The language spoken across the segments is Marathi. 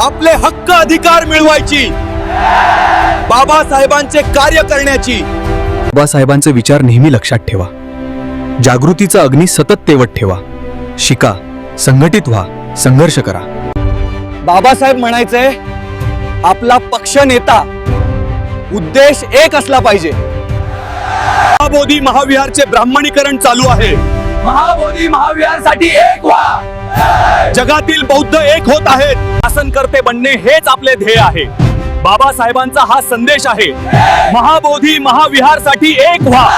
आपले हक्क अधिकार मिळवायची. बाबासाहेबांचे कार्य करण्याची. बाबासाहेबांचे विचार नेहमी लक्षात ठेवा. जागृतीचा अग्नी सतत तेवत ठेवा. शिका संघटित व्हा संघर्ष करा. बाबासाहेब म्हणायचे आपला पक्ष नेता उद्देश एक असला पाहिजे. महाबोधी महाविहारचे ब्राह्मणीकरण चालू आहे. महाबोधी महाविहारसाठी एक व्हा. जगातील बौद्ध एक होत आहेत. शासनकर्ते बनणे हेच आपले ध्येय आहे. बाबासाहेबांचा हा संदेश आहे. महाबोधी महाविहारसाठी एक व्हा.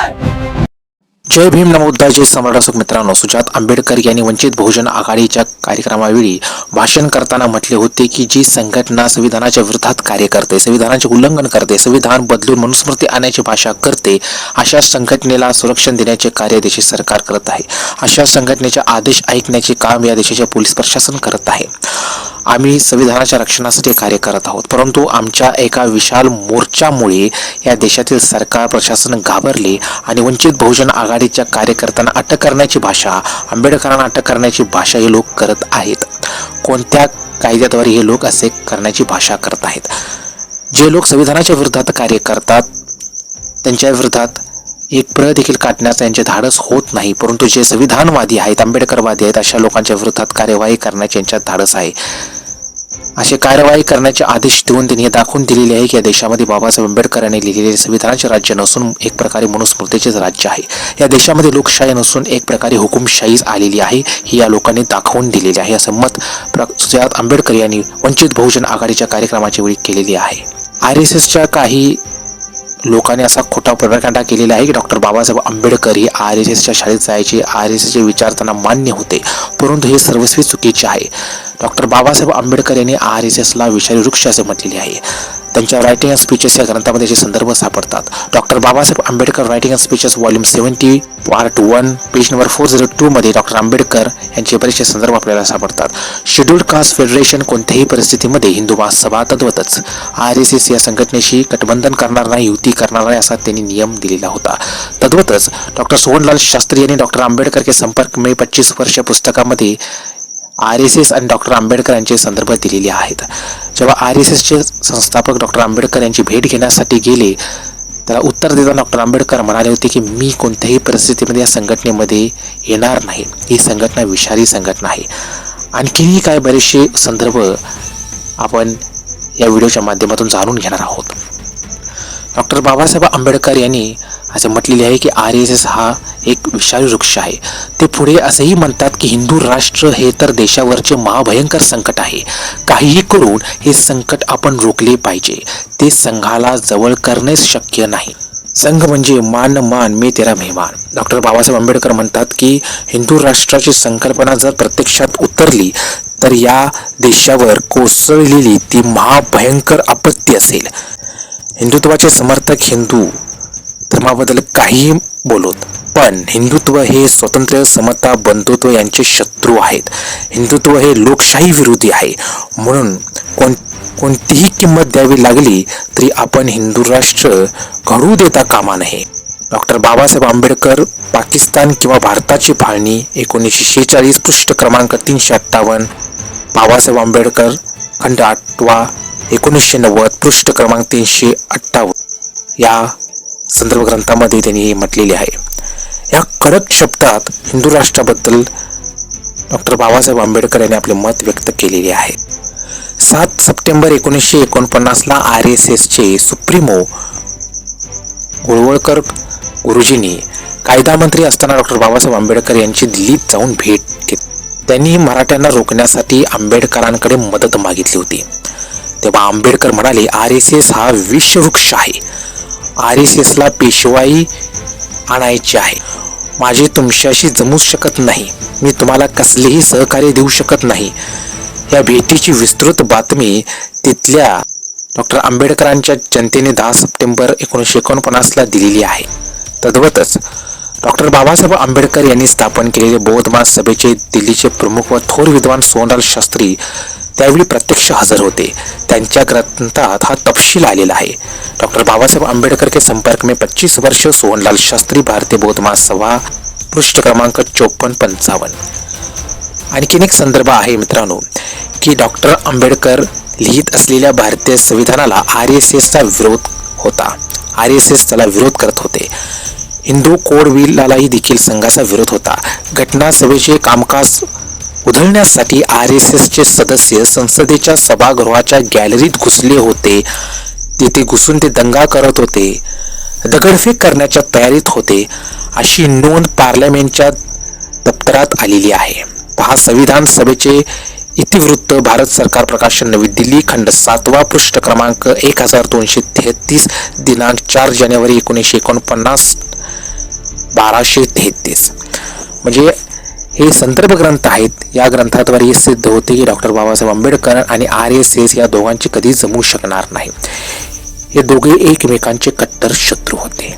जय भीम नमोद्दाचे सम्राट मित्रांनो. सुजात आंबेडकर यांनी वंचित बहुजन आघाडीच्या कार्यक्रमावेळी भाषण करताना म्हटले होते की जी संघटना संविधानाच्या विरोधात कार्य करते संविधानाचे उल्लंघन करते संविधान बदलून मनुस्मृती आणण्याची भाषा करते अशा संघटनेला संरक्षण देण्याचे कार्य देशी सरकार करत आहे. अशा संघटनेचे आदेश ऐकण्याचे काम या देशाचे पोलीस प्रशासन करत आहे. आम्ही संविधानाच्या रक्षणासाठी कार्य करत आहोत. परंतु आमच्या एका विशाल मोर्चामुळे या देशातील सरकार प्रशासन घाबरले आणि वंचित बहुजन आघाडी आघाडीच्या कार्यकर्त्यांना अटक करण्याची भाषा आंबेडकरांना अटक करण्याची भाषा हे लोक करत आहेत. कोणत्या कायद्याद्वारे हे लोक असे करण्याची भाषा करत आहेत? जे लोक संविधानाच्या विरोधात कार्य करतात त्यांच्या विरोधात एक प्रदेखील काढण्याचं यांचे धाडस होत नाही. परंतु जे संविधानवादी आहेत आंबेडकरवादी आहेत अशा लोकांच्या विरोधात कार्यवाही करण्याचे यांच्यात धाडस आहे. असे कार्यवाही करण्याचे आदेश देऊन त्यांनी हे दाखवून दिलेले आहे की या देशामध्ये बाबासाहेब आंबेडकरांनी लिहिलेले संविधानाचे राज्य नसून एक प्रकारे मनुस्मृतीचेच राज्य आहे. या देशामध्ये लोकशाही नसून एक प्रकारे हुकुमशाहीच आलेली आहे ही या लोकांनी दाखवून दिलेली आहे. असं मत प्र सुजात आंबेडकर यांनी वंचित बहुजन आघाडीच्या कार्यक्रमाच्या वेळी केलेली आहे. आर एस एसच्या काही लोकांनी असा खोटा प्रकांडा केलेला आहे की डॉक्टर बाबासाहेब आंबेडकर हे आर एस एसच्या शाळेत जायचे आर एस एसचे विचार त्यांना मान्य होते परंतु हे सर्वस्वी चुकीचे आहे. डॉक्टर बाबासाहेब आंबेडकर यांनी आर एस एसला विषारी वृक्ष असे म्हटलेले आहे. त्यांच्या रायटिंग अँड स्पीचेस या ग्रंथामध्ये याचे संदर्भ सापडतात. Doctor Babasaheb Ambedkar writing and speeches volume seventy part one page number four zero टूमध्ये डॉक्टर आंबेडकर यांचे बरेचसे संदर्भ आपल्याला सापडतात. शेड्यूल्ड कास्ट फेडरेशन कोणत्याही परिस्थितीमध्ये हिंदू महासभा तद्वतच आर एस एस या संघटनेशी गठबंधन करणार नाही युती करणार नाही असा त्यांनी नियम दिलेला होता. तद्वतच डॉक्टर सोहनलाल शास्त्री यांनी डॉक्टर आंबेडकर के संपर्क मे पच्चीस वर्ष पुस्तकामध्ये आर एस एस आणि डॉक्टर आंबेडकर यांचे संदर्भ दिलेले आहेत. जेव्हा आर एस एसचे संस्थापक डॉक्टर आंबेडकर यांची भेट घेण्यासाठी गेले त्याला उत्तर देताना डॉक्टर आंबेडकर म्हणाले होते की मी कोणत्याही परिस्थितीमध्ये या संघटनेमध्ये येणार नाही. ही संघटना विषारी संघटना आहे. आणखीही काय बरेचसे संदर्भ आपण या व्हिडिओच्या माध्यमातून जाणून घेणार आहोत. डॉक्टर बाबासाहेब आंबेडकर यांनी असे म्हटलेले आहे की आर एस एस हा एक विषारी वृक्ष आहे. ते पुढे असंही म्हणतात की हिंदू राष्ट्र हे तर देशावरचे महाभयंकर संकट आहे. काहीही करून हे संकट आपण रोखले पाहिजे. ते संघाला जवळ करणेच शक्य नाही. संघ म्हणजे मान मान मी तेरा मेहमान. डॉक्टर बाबासाहेब आंबेडकर म्हणतात की हिंदू राष्ट्राची संकल्पना जर प्रत्यक्षात उतरली तर या देशावर कोसळलेली ती महाभयंकर आपत्ती असेल. हिंदुत्वाचे समर्थक हिंदू धर्माबद्दल काहीही बोलत पण हिंदुत्व हे स्वतंत्र समता बंधुत्व यांचे शत्रू आहेत. हिंदुत्व हे लोकशाही विरोधी आहे. म्हणून कोण कोणतीही किंमत द्यावी लागली तरी आपण हिंदू राष्ट्र घडू देता कामा नये. डॉक्टर बाबासाहेब आंबेडकर पाकिस्तान किंवा भारताची फाळणी एकोणीसशे शेहेचाळीस पृष्ठ क्रमांक तीनशे अठ्ठावन्न बाबासाहेब आंबेडकर खंड आठवा एकोणीसशे नव्वद पृष्ठ क्रमांक तीनशे अठ्ठावन्न. या संदर्भ ग्रंथामध्ये त्यांनी हे म्हटलेले आहे. या कडक शब्दात हिंदू राष्ट्राबद्दल डॉक्टर बाबासाहेब आंबेडकर यांनी आपले मत व्यक्त केलेले आहे. सात सप्टेंबर एकोणीसशे एकोणपन्नासला आर एस एसचे सुप्रीमो गोळवळकर गुरुजींनी कायदा मंत्री असताना डॉक्टर बाबासाहेब आंबेडकर यांची दिल्लीत जाऊन भेट घेतली त्यांनी मराठ्यांना रोखण्यासाठी आंबेडकरांकडे मदत मागितली होती. तेव्हा आंबेडकर म्हणाले आर एस एस हा विषवृक्ष आहे. आर एस एसला पेशवाई आणायची आहे. माझे तुमच्याशी जमूच शकत नाही. मी तुम्हाला कसलेही सहकार्य देऊ शकत नाही. या भेटीची विस्तृत बातमी तिथल्या डॉक्टर आंबेडकरांच्या जनतेने दहा सप्टेंबर एकोणीसशे एकोणपन्नासला दिलेली आहे. तद्वतच डॉक्टर बाबासाहेब आंबेडकर यांनी स्थापन केलेले बौद्ध सभेचे दिल्लीचे प्रमुख व थोर विद्वान सोनलाल शास्त्री त्यावेळी प्रत्यक्ष हजर होते. त्यांच्या ग्रंथात हा तपशील आलेला आहे. डॉक्टर बाबासाहेब आंबेडकर के संपर्क में पच्चीस वर्ष सोहनलाल शास्त्री भारतीय बौद्ध महासभा पृष्ठ क्रमांक चोपन्न पंचावन्न. आणखीन एक संदर्भ आहे मित्रांनो की डॉक्टर आंबेडकर लिहित असलेल्या भारतीय संविधानाला आर एस एसचा विरोध होता. आर एस एस त्याला विरोध करत होते. हिंदू कोडविलालाही देखील संघाचा विरोध होता. घटनासभेचे कामकाज उधळण्यासाठी आर एस एसचे सदस्य संसदेच्या सभागृहाच्या गॅलरीत घुसले होते. तिथे घुसून ते दंगा करत होते. दगडफेक करण्याच्या तयारीत होते. अशी नोंद पार्लमेंटच्या दप्तरात आलेली आहे. पहा संविधान सभेचे इतिवृत्त भारत सरकार प्रकाशन नवी दिल्ली खंड सातवा पृष्ठ क्रमांक एक हजार दोनशे तेहतीस दिनांक चार जानेवारी एकोणीसशे एकोणपन्नास बाराशे तेहतीस. म्हणजे हे संदर्भ ग्रंथ आहेत. या ग्रंथाद्वारे हे सिद्ध होते की डॉक्टर बाबासाहेब आंबेडकर आणि आर एस एस या दोघांची कधी जमू शकणार नाही. हे दोघे एकमेकांचे कट्टर शत्रू होते.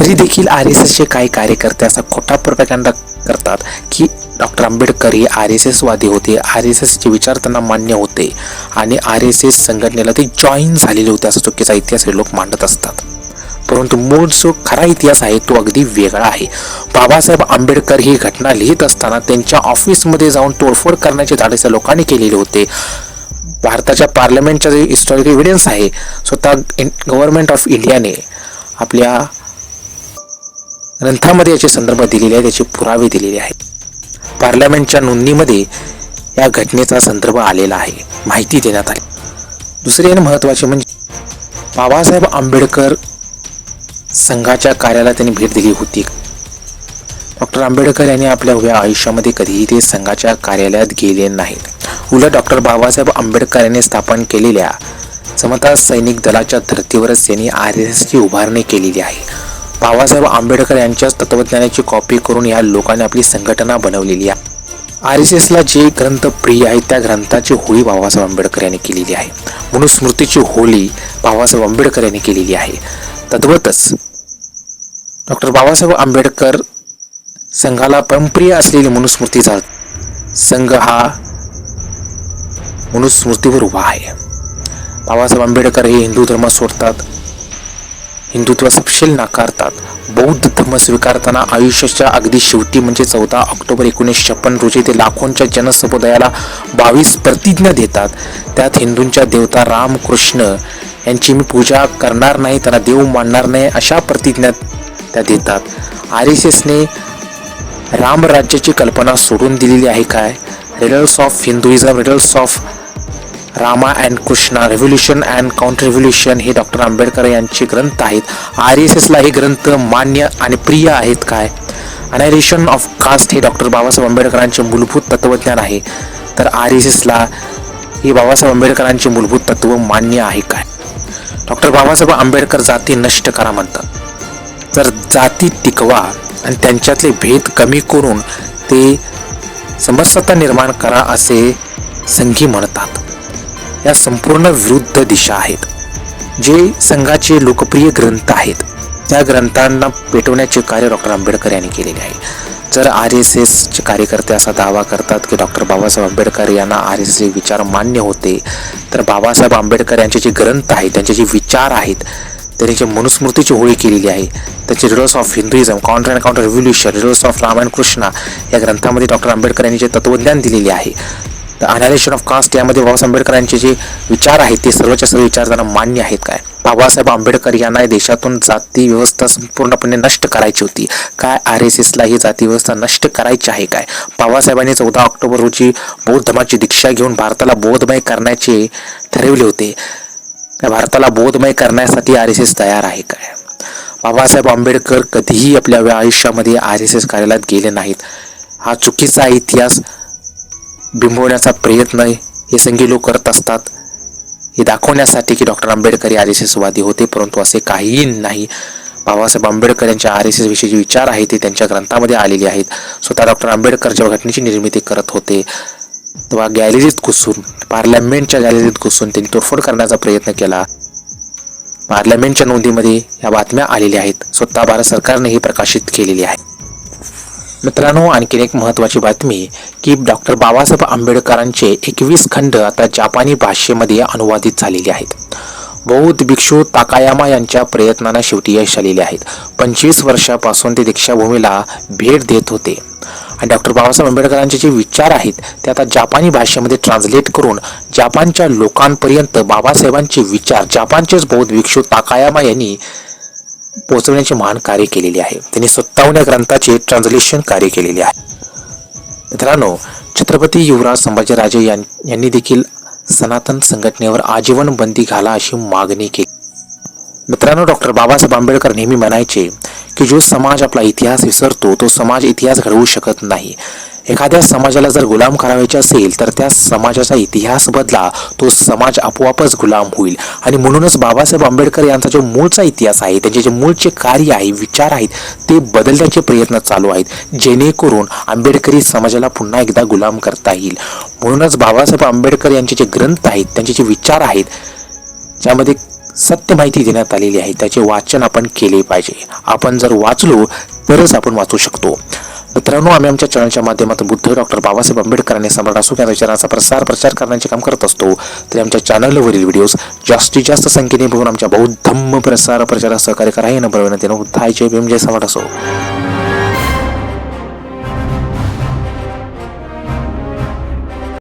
तरी देखील आर एस एसचे काही कार्यकर्ते असा खोटा प्रकांड करतात की डॉक्टर आंबेडकर हे आर एस एसवादी होते. आर एस एसचे विचार त्यांना मान्य होते आणि आर एस एस संघटनेला ते जॉईन झालेले होते असा चुकीचा इतिहास हे लोक मांडत असतात. परंतु मूळ जो खरा इतिहास आहे तो अगदी वेगळा आहे. बाबासाहेब आंबेडकर ही घटना लिहित असताना त्यांच्या ऑफिसमध्ये जाऊन तोडफोड करण्याचे धाडस लोकांनी केलेले होते. भारताच्या पार्लमेंटचा जे हिस्टॉरिकल एव्हिडन्स आहे स्वतः गव्हर्नमेंट ऑफ इंडियाने आपल्या ग्रंथामध्ये याचे संदर्भ दिलेले आहे त्याचे पुरावे दिलेले आहेत. पार्लमेंटच्या नोंदणीमध्ये या घटनेचा संदर्भ आलेला आहे माहिती देण्यात आली. दुसरे आणि महत्त्वाचे म्हणजे बाबासाहेब आंबेडकर संघाच्या कार्याला त्यांनी भेट दिली होती. डॉक्टर आंबेडकर यांनी आपल्या उभ्या आयुष्यामध्ये कधीही ते संघाच्या कार्यालयात गेले नाहीत. उलट डॉक्टर बाबासाहेब आंबेडकर यांनी स्थापन केलेल्या समता सैनिक दलाच्या धर्तीवरच त्यांनी आर एस एसची उभारणी केलेली आहे. बाबासाहेब आंबेडकर यांच्याच तत्वज्ञानाची कॉपी करून या लोकांनी आपली संघटना बनवलेली आहे. आर एस एसला जे ग्रंथ प्रिय आहेत त्या ग्रंथाची होळी बाबासाहेब आंबेडकर यांनी केलेली आहे. म्हणून स्मृतीची होळी बाबासाहेब आंबेडकर यांनी केलेली आहे. तद्वतच डॉक्टर बाबासाहेब आंबेडकर संघाला परमप्रिय असलेली मनुस्मृती झा संघ हा मनुस्मृतीवर उभा आहे. बाबासाहेब आंबेडकर हे हिंदू धर्म सोडतात. हिंदुत्व सपशेल नाकारतात. बौद्ध धर्म स्वीकारताना आयुष्याच्या अगदी शेवटी म्हणजे चौदा ऑक्टोबर एकोणीसशे छप्पन रोजी ते लाखोंच्या जनसमुदायाला बावीस प्रतिज्ञा देतात. त्यात हिंदूंच्या देवता राम कृष्ण यांची मी पूजा करणार नाही त्यांना देव मानणार नाही अशा प्रतिज्ञा त्या देतात. आर एस एसने रामराज्याची कल्पना सोडून दिलेली आहे काय? Riddles of Hinduism riddles of Rama and Krishna revolution and counter revolution हे डॉक्टर आंबेडकर यांचे ग्रंथ आहेत. आर एस एसला हे ग्रंथ मान्य आणि प्रिय आहेत काय? अनायरेशन ऑफ कास्ट हे डॉक्टर बाबासाहेब आंबेडकरांचे मूलभूत तत्वज्ञान आहे. तर आर एस एसला हे बाबासाहेब आंबेडकरांचे मूलभूत तत्व मान्य आहे काय? डॉक्टर बाबासाहेब आंबेडकर जाती नष्ट करा म्हणतात. तर जाती टिकवा आणि त्यांच्यातले भेद कमी करून ते समरसता निर्माण करा असे संघी म्हणतात. या संपूर्ण विरुद्ध दिशा आहेत. जे संघाचे लोकप्रिय ग्रंथ आहेत. त्या ग्रंथांना पेटवण्याचे कार्य डॉक्टर आंबेडकर यांनी केलेले आहे. जर आर एस एसचे कार्यकर्ते असा दावा करतात की डॉक्टर बाबासाहेब आंबेडकर यांना आर एस एसचे विचार मान्य होते तर बाबासाहेब आंबेडकर यांचे जे ग्रंथ आहेत त्यांचे जे विचार आहेत त्यांनी जे मनुस्मृतीची होळी केलेली आहे त्याचे readers of Hinduism counter and counter revolution readers of Ram and Krishna या ग्रंथामध्ये डॉक्टर आंबेडकर यांनी जे तत्वज्ञान दिलेले आहे द अनालिशन ऑफ कास्ट यामध्ये बाबासाहेब आंबेडकरांचे जे विचार आहेत ते सर्वच्या सर्व विचार त्यांना मान्य आहेत काय? बाबासाहेब आंबेडकर यांना देशातून जाती व्यवस्था संपूर्णपणे नष्ट करायची होती. काय आर एस एसला ही जाती व्यवस्था नष्ट करायची आहे काय? बाबासाहेबांनी चौदा ऑक्टोबर रोजी बौद्ध दीक्षा घेऊन भारताला बोधमय करण्याचे ठरवले होते. त्या भारताला बोधमय करण्यासाठी आर एस एस तयार आहे काय? बाबासाहेब आंबेडकर कधीही आपल्या आयुष्यामध्ये आर एस एस कार्यालयात गेले नाहीत. हा चुकीचा इतिहास बिंबवण्याचा प्रयत्न हे संघी लोक करत असतात. हे दाखवण्यासाठी की डॉक्टर आंबेडकर हे आर एस एसवादी होते परंतु असे काहीही नाही. बाबासाहेब आंबेडकर यांच्या आर एस एस विषयी जे विचार आहेत ते त्यांच्या ग्रंथामध्ये आलेले आहेत. स्वतः डॉक्टर आंबेडकर जेव्हा घटनेची निर्मिती करत होते तेव्हा गॅलरीत घुसून पार्लमेंटच्या गॅलरीत घुसून त्यांनी तोडफोड करण्याचा प्रयत्न केला. पार्लमेंटच्या नोंदीमध्ये या बातम्या आलेल्या आहेत. स्वतः भारत सरकारने ही प्रकाशित केलेली आहे. मित्रांनो आणखीन एक महत्त्वाची बातमी की डॉक्टर बाबासाहेब आंबेडकरांचे एकवीस खंड आता जापानी भाषेमध्ये अनुवादित झालेले आहेत. बौद्ध भिक्षू ताकायामा यांच्या प्रयत्नांना शेवटी यश आलेले आहेत. पंचवीस वर्षापासून ते दीक्षाभूमीला भेट देत होते. आणि डॉक्टर बाबासाहेब आंबेडकरांचे जे विचार आहेत ते आता जापानी भाषेमध्ये ट्रान्सलेट करून जापानच्या लोकांपर्यंत बाबासाहेबांचे विचार जापानचेच बौद्ध भिक्षू ताकायामा यांनी पोचवण्याचे महान कार्य केलेले आहे. त्यांनी सत्तावन्न ग्रंथाचे ट्रान्सलेशन कार्य केलेले आहे. मित्रांनो छत्रपती युवराज संभाजीराजे यां- यांनी देखील सनातन संघटनेवर आजीवन बंदी घाला अशी मागणी केली. मित्रांनो डॉक्टर बाबासाहेब आंबेडकर नेहमी म्हणायचे की जो समाज आपला इतिहास विसरतो तो समाज इतिहास घडवू शकत नाही. एखाद्या समाजाला जर गुलाम करावायचे असेल तर त्या समाजाचा इतिहास बदला तो समाज आपोआपच गुलाम होईल. आणि म्हणूनच बाबासाहेब आंबेडकर यांचा जो मूळचा इतिहास आहे त्यांचे जे मूळचे कार्य आहे विचार आहेत ते बदलण्याचे प्रयत्न चालू आहेत. जेणेकरून आंबेडकरी समाजाला पुन्हा एकदा गुलाम करता येईल. म्हणूनच बाबासाहेब आंबेडकर यांचे जे ग्रंथ आहेत त्यांचे जे विचार आहेत ज्यामध्ये सत्य माहिती देण्यात आलेली आहे. त्याचे वाचन आपण केले पाहिजे. आपण जर वाचलो तरच आपण वाचू शकतो. मित्रांनो आम्ही आमच्या चॅनलच्या माध्यमातून बुद्ध डॉक्टर बाबासाहेब आंबेडकरांनी सम्राट अशोक या विचारांचा प्रसार प्रचार करण्याचे काम करत असतो. तरी आमच्या चॅनलवरील व्हिडिओज जास्तीत जास्त संख्येने बघून आमच्या बौद्ध प्रसार प्रचारात सहकार्य करा हे नंबर विनंती. बुद्धाय जय भीम जय सम्राट असो